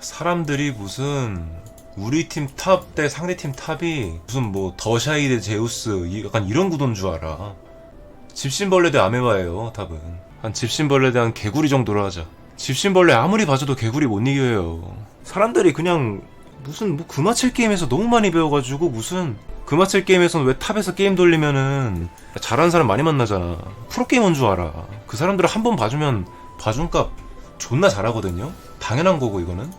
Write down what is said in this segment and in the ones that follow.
사람들이 무슨 우리 팀 탑 대 상대 팀 탑이 무슨 뭐 더샤이 대 제우스 이- 약간 이런 구도인 줄 알아. 집신벌레 대 아메바예요 탑은. 한 집신벌레 대한 개구리 정도로 하자. 집신벌레 아무리 봐줘도 개구리 못 이겨요. 사람들이 그냥 무슨 뭐 그마칠 게임에서 너무 많이 배워가지고 무슨 그마칠 게임에서는 왜 탑에서 게임 돌리면은 잘하는 사람 많이 만나잖아. 프로게이머인 줄 알아. 그 사람들을 한 번 봐주면 봐준 값 존나 잘하거든요. 당연한 거고 이거는.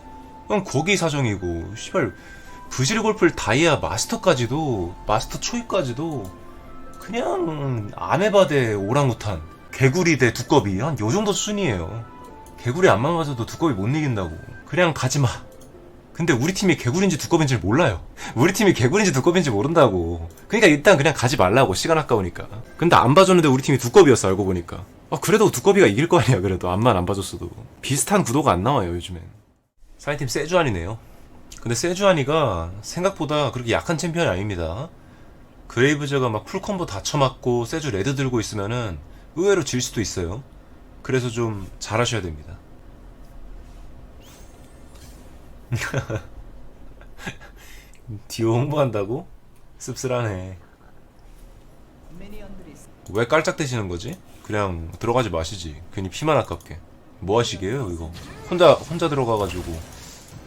그냥 거기 사정이고 시발 부실 골프를 다이아 마스터까지도 마스터 초입까지도 그냥 아메바 대 오랑우탄 개구리 대 두꺼비 한 요 정도 수준이에요. 개구리 안만 맞아도 두꺼비 못 이긴다고. 그냥 가지마. 근데 우리 팀이 개구리인지 두꺼비인지 몰라요. 우리 팀이 개구리인지 두꺼비인지 모른다고. 그러니까 일단 그냥 가지 말라고 시간 아까우니까. 근데 안 봐줬는데 우리 팀이 두꺼비였어 알고 보니까. 아 그래도 두꺼비가 이길 거 아니야 그래도 안만 안 봐줬어도. 비슷한 구도가 안 나와요 요즘엔. 사이팀 세주안이네요. 근데 세주안이가 생각보다 그렇게 약한 챔피언이 아닙니다. 그레이브즈가 막 풀콤보 다 쳐맞고 세주 레드 들고 있으면은 의외로 질 수도 있어요. 그래서 좀 잘하셔야 됩니다. 디오 홍보한다고? 씁쓸하네. 왜 깔짝대시는 거지? 그냥 들어가지 마시지. 괜히 피만 아깝게. 뭐 하시게요, 이거? 혼자, 혼자 들어가가지고.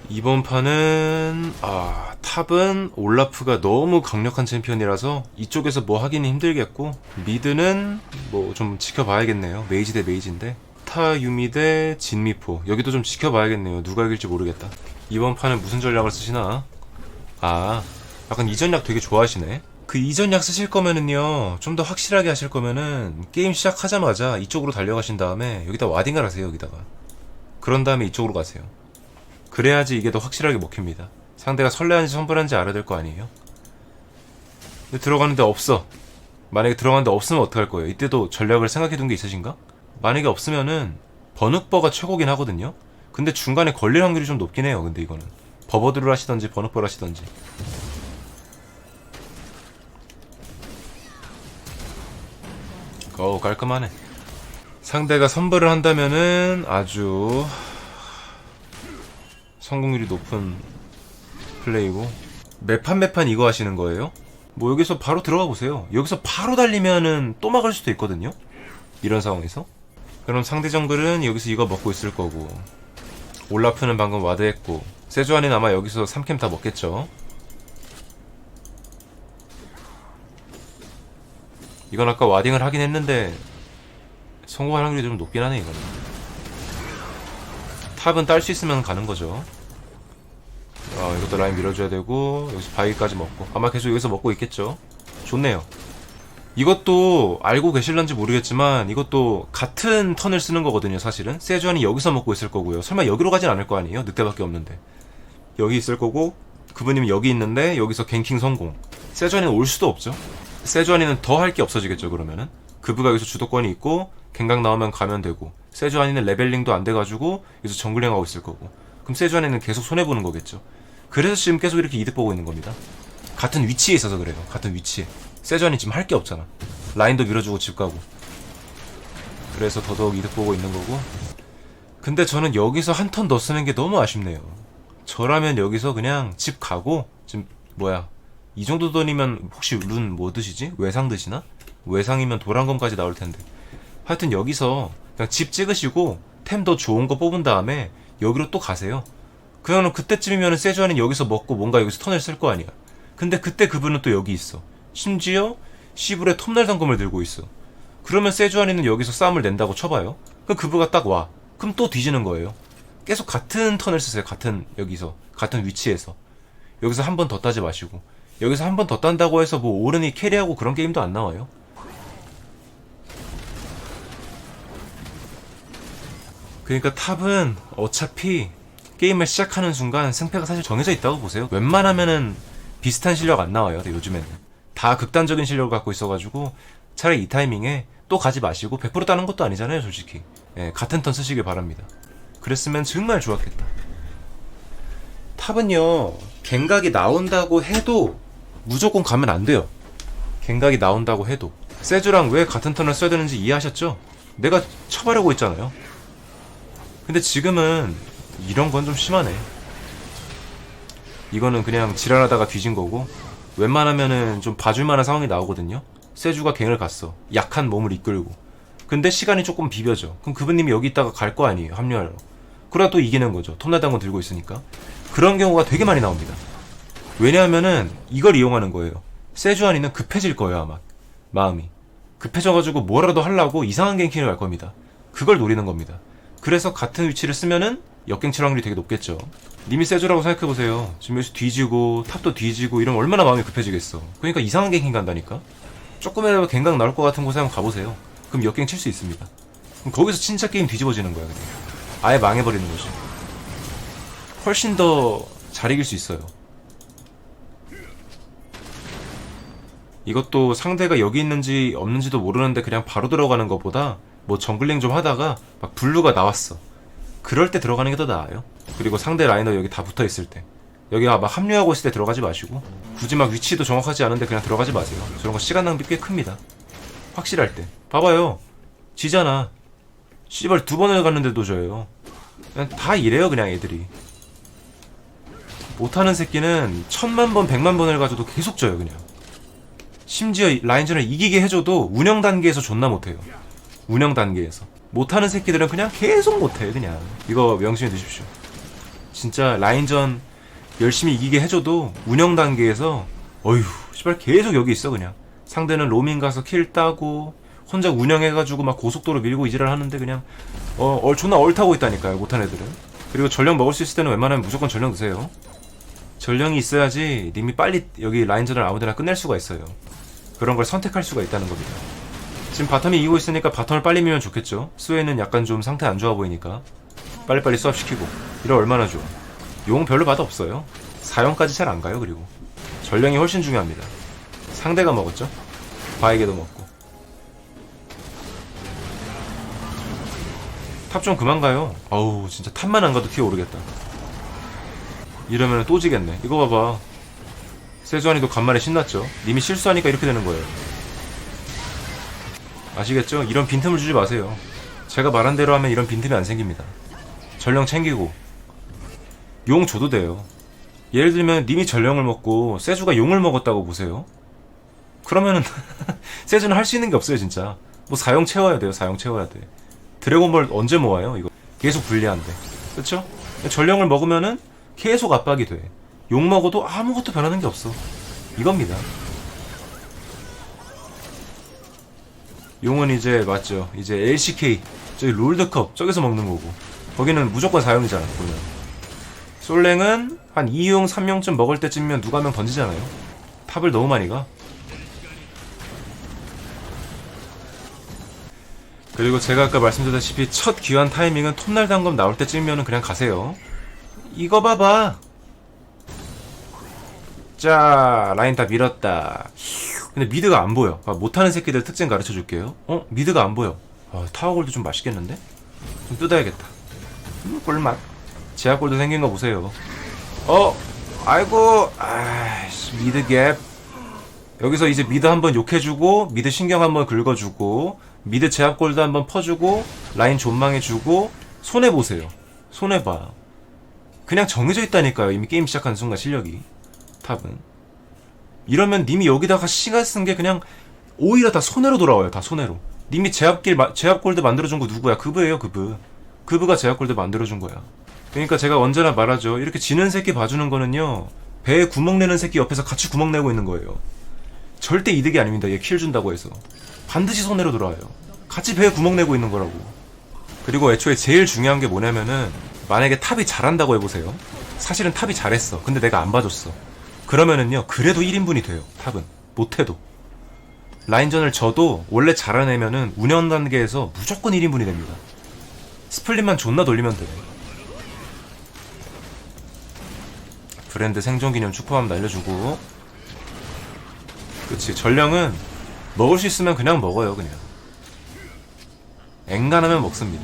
이번 판은, 아, 탑은 올라프가 너무 강력한 챔피언이라서 이쪽에서 뭐 하기는 힘들겠고, 미드는 뭐 좀 지켜봐야겠네요. 메이지 대 메이지인데. 타 유미 대 진미포. 여기도 좀 지켜봐야겠네요. 누가 이길지 모르겠다. 이번 판은 무슨 전략을 쓰시나? 아, 약간 이 전략 되게 좋아하시네. 그 이 전략 쓰실 거면은요, 좀 더 확실하게 하실 거면은, 게임 시작하자마자 이쪽으로 달려가신 다음에, 여기다 와딩을 하세요, 여기다가. 그런 다음에 이쪽으로 가세요. 그래야지 이게 더 확실하게 먹힙니다. 상대가 설레한지 선불한지 알아야 될 거 아니에요? 근데 들어가는데 없어. 만약에 들어가는데 없으면 어떡할 거예요? 이때도 전략을 생각해 둔 게 있으신가? 만약에 없으면은, 버늑버가 최고긴 하거든요? 근데 중간에 걸릴 확률이 좀 높긴 해요, 근데 이거는. 버버드를 하시던지 버늑버를 하시던지 어우 깔끔하네. 상대가 선불을 한다면은 아주 성공률이 높은 플레이고. 매판 매판 이거 하시는 거예요? 뭐 여기서 바로 들어가 보세요. 여기서 바로 달리면은 또 막을 수도 있거든요? 이런 상황에서? 그럼 상대 정글은 여기서 이거 먹고 있을 거고. 올라프는 방금 와드했고. 세주안이 아마 여기서 3캠 다 먹겠죠 이건 아까 와딩을 하긴 했는데 성공할 확률이 좀 높긴 하네 이거는. 탑은 딸 수 있으면 가는 거죠. 아 이것도 라인 밀어줘야 되고 여기서 바위까지 먹고. 아마 계속 여기서 먹고 있겠죠. 좋네요. 이것도 알고 계실런지 모르겠지만 이것도 같은 턴을 쓰는 거거든요 사실은. 세주안이 여기서 먹고 있을 거고요. 설마 여기로 가진 않을 거 아니에요? 늑대밖에 없는데. 여기 있을 거고 그분님은 여기 있는데 여기서 갱킹 성공. 세주안이는 올 수도 없죠 세주안이는 더 할 게 없어지겠죠 그러면은? 그부가 여기서 주도권이 있고 갱각 나오면 가면 되고 세주안이는 레벨링도 안 돼가지고 여기서 정글링 하고 있을 거고. 그럼 세주안이는 계속 손해 보는 거겠죠. 그래서 지금 계속 이렇게 이득 보고 있는 겁니다. 같은 위치에 있어서 그래요. 같은 위치에. 세주안이 지금 할 게 없잖아. 라인도 밀어주고 집 가고. 그래서 더더욱 이득 보고 있는 거고. 근데 저는 여기서 한 턴 더 쓰는 게 너무 아쉽네요. 저라면 여기서 그냥 집 가고 지금 뭐야 이 정도 돈이면 혹시 룬 뭐 드시지? 외상 드시나? 외상이면 도란검까지 나올 텐데. 하여튼 여기서 그냥 집 찍으시고 템 더 좋은 거 뽑은 다음에 여기로 또 가세요. 그러면 그때쯤이면 세주안은 여기서 먹고 뭔가 여기서 턴을 쓸 거 아니야. 근데 그때 그분은 또 여기 있어. 심지어 시불에 톱날 상금을 들고 있어. 그러면 세주안이는 여기서 싸움을 낸다고 쳐봐요. 그럼 그부가 딱 와. 그럼 또 뒤지는 거예요. 계속 같은 턴을 쓰세요. 같은 여기서 같은 위치에서 여기서 한 번 더 따지 마시고 여기서 한 번 더 딴다고 해서 뭐 오른이 캐리하고 그런 게임도 안 나와요. 그러니까 탑은 어차피 게임을 시작하는 순간 승패가 사실 정해져 있다고 보세요. 웬만하면은 비슷한 실력 안 나와요. 요즘에는 다 극단적인 실력을 갖고 있어가지고 차라리 이 타이밍에 또 가지 마시고 100% 따는 것도 아니잖아요, 솔직히. 예, 같은 턴 쓰시길 바랍니다. 그랬으면 정말 좋았겠다. 탑은요, 갱각이 나온다고 해도 무조건 가면 안 돼요. 갱각이 나온다고 해도. 세주랑 왜 같은 턴을 써야 되는지 이해하셨죠? 내가 쳐바려고 했잖아요. 근데 지금은 이런 건 좀 심하네. 이거는 그냥 지랄하다가 뒤진 거고 웬만하면은 좀 봐줄 만한 상황이 나오거든요. 세주가 갱을 갔어. 약한 몸을 이끌고. 근데 시간이 조금 비벼져. 그럼 그분님이 여기 있다가 갈 거 아니에요. 합류하러. 그러다 또 이기는 거죠. 톱날당건 들고 있으니까. 그런 경우가 되게 많이 나옵니다. 왜냐하면은 이걸 이용하는 거예요. 세주안이는 급해질 거예요 아마. 마음이. 급해져가지고 뭐라도 하려고 이상한 갱킹을 갈 겁니다. 그걸 노리는 겁니다. 그래서 같은 위치를 쓰면은 역갱칠 확률이 되게 높겠죠. 님이 세주라고 생각해보세요. 지금 여기서 뒤지고 탑도 뒤지고 이러면 얼마나 마음이 급해지겠어. 그러니까 이상한 갱킹 간다니까. 조금이라도 갱각 나올 것 같은 곳에 한번 가보세요. 그럼 역갱 칠 수 있습니다. 그럼 거기서 진짜 게임 뒤집어지는 거야 그냥. 아예 망해버리는 거지. 훨씬 더 잘 이길 수 있어요. 이것도 상대가 여기 있는지 없는지도 모르는데 그냥 바로 들어가는 것보다 뭐 정글링 좀 하다가 막 블루가 나왔어. 그럴 때 들어가는 게 더 나아요. 그리고 상대 라이너 여기 다 붙어 있을 때. 여기 막 합류하고 있을 때 들어가지 마시고 굳이 막 위치도 정확하지 않은데 그냥 들어가지 마세요. 저런 거 시간 낭비 꽤 큽니다. 확실할 때. 봐봐요. 지잖아. 씨발 두 번을 갔는데도 져요. 그냥 다 이래요 그냥 애들이. 못하는 새끼는 천만 번, 백만 번을 가져도 계속 져요 그냥. 심지어 라인전을 이기게 해줘도 운영 단계에서 존나 못해요. 운영 단계에서. 못하는 새끼들은 그냥 계속 못해 그냥. 이거 명심해 두십시오. 진짜 라인전 열심히 이기게 해줘도 운영 단계에서 어휴 씨발 계속 여기 있어 그냥. 상대는 로밍 가서 킬 따고 혼자 운영해가지고 막 고속도로 밀고 이지랄 하는데 그냥 어, 얼 존나 얼타고 있다니까요 못한 애들은. 그리고 전령 먹을 수 있을 때는 웬만하면 무조건 전령 드세요. 전령이 있어야지 님이 빨리 여기 라인전을 아무데나 끝낼 수가 있어요. 그런 걸 선택할 수가 있다는 겁니다. 지금 바텀이 이기고 있으니까 바텀을 빨리 밀면 좋겠죠. 스웨이는 약간 좀 상태 안 좋아 보이니까 빨리빨리 수합시키고 이러 얼마나 좋아. 용 별로 맛 없어요. 4용까지 잘 안 가요 그리고 전령이 훨씬 중요합니다. 상대가 먹었죠. 바에게도 먹고 탑 좀 그만 가요. 어우 진짜 탑만 안 가도 티어 오르겠다. 이러면 또 지겠네. 이거 봐봐. 세주안이도 간만에 신났죠. 님이 실수하니까 이렇게 되는 거예요. 아시겠죠? 이런 빈틈을 주지 마세요. 제가 말한 대로 하면 이런 빈틈이 안 생깁니다. 전령 챙기고 용 줘도 돼요. 예를 들면 님이 전령을 먹고 세주가 용을 먹었다고 보세요. 그러면은 세주는 할 수 있는 게 없어요 진짜. 뭐 사용 채워야 돼요. 사용 채워야 돼. 드래곤볼 언제 모아요 이거? 계속 불리한데. 그쵸? 전령을 먹으면은 계속 압박이 돼. 욕 먹어도 아무것도 변하는 게 없어. 이겁니다. 용은 이제 맞죠. 이제 LCK 저기 롤드컵 저기서 먹는 거고 거기는 무조건 사용이잖아. 보면 솔랭은 한 2용 3용쯤 먹을 때쯤이면 누가 한명 던지잖아요. 탑을 너무 많이 가. 그리고 제가 아까 말씀드렸다시피 첫 귀환 타이밍은 톱날 단검 나올 때쯤이면 그냥 가세요. 이거 봐봐. 자, 라인 다 밀었다. 근데 미드가 안 보여. 아, 못하는 새끼들 특징 가르쳐 줄게요. 어? 미드가 안 보여. 아, 타워골도 좀 맛있겠는데? 좀 뜯어야겠다. 음, 꿀맛. 제약골도 생긴 거 보세요. 어? 아이고, 아이씨, 미드 갭. 여기서 이제 미드 한번 욕해주고, 미드 신경 한번 긁어주고, 미드 제압골도 한번 퍼주고, 라인 존망해주고, 손해보세요. 손해봐. 그냥 정해져 있다니까요. 이미 게임 시작하는 순간 실력이. 탑은. 이러면 님이 여기다가 시간 쓴 게 그냥 오히려 다 손해로 돌아와요. 다 손해로. 님이 제압길 마- 제압골드 만들어준 거 누구야? 그브예요, 그브. 그브가 제압골드 만들어준 거야. 그러니까 제가 언제나 말하죠. 이렇게 지는 새끼 봐주는 거는요. 배에 구멍 내는 새끼 옆에서 같이 구멍 내고 있는 거예요. 절대 이득이 아닙니다. 얘 킬 준다고 해서. 반드시 손해로 돌아와요. 같이 배에 구멍 내고 있는 거라고. 그리고 애초에 제일 중요한 게 뭐냐면은 만약에 탑이 잘한다고 해보세요. 사실은 탑이 잘했어. 근데 내가 안 봐줬어. 그러면은요, 그래도 1인분이 돼요. 탑은. 못해도. 라인전을 져도 원래 잘하내면은 운영 단계에서 무조건 1인분이 됩니다. 스플릿만 존나 돌리면 돼. 브랜드 생존기념 축포함 날려주고. 그치. 전령은 먹을 수 있으면 그냥 먹어요, 그냥. 앵간하면 먹습니다.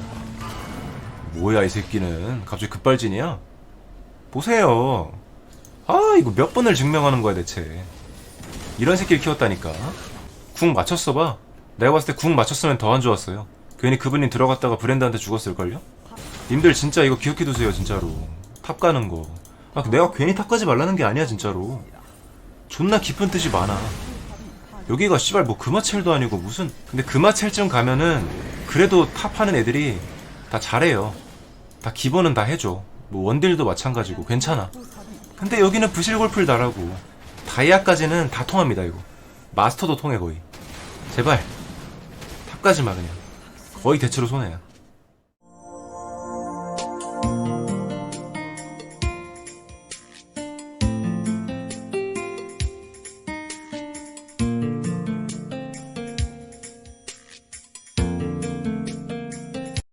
뭐야, 이 새끼는. 갑자기 급발진이야? 보세요. 아, 이거 몇 번을 증명하는 거야, 대체. 이런 새끼를 키웠다니까. 궁 맞췄어 봐. 내가 봤을 때 궁 맞췄으면 더 안 좋았어요. 괜히 그분이 들어갔다가 브랜드한테 죽었을걸요? 님들 진짜 이거 기억해 두세요, 진짜로. 탑 가는 거. 아, 내가 괜히 탑까지 말라는 게 아니야 진짜로 존나 깊은 뜻이 많아 여기가 씨발 뭐 금화첼도 아니고 무슨 근데 금화첼쯤 가면은 그래도 탑하는 애들이 다 잘해요 다 기본은 다 해줘 뭐 원딜도 마찬가지고 괜찮아 근데 여기는 부실골풀 나라고 다이아까지는 다 통합니다 이거. 마스터도 통해 거의. 제발. 탑까지만 그냥. 거의 대체로 손해야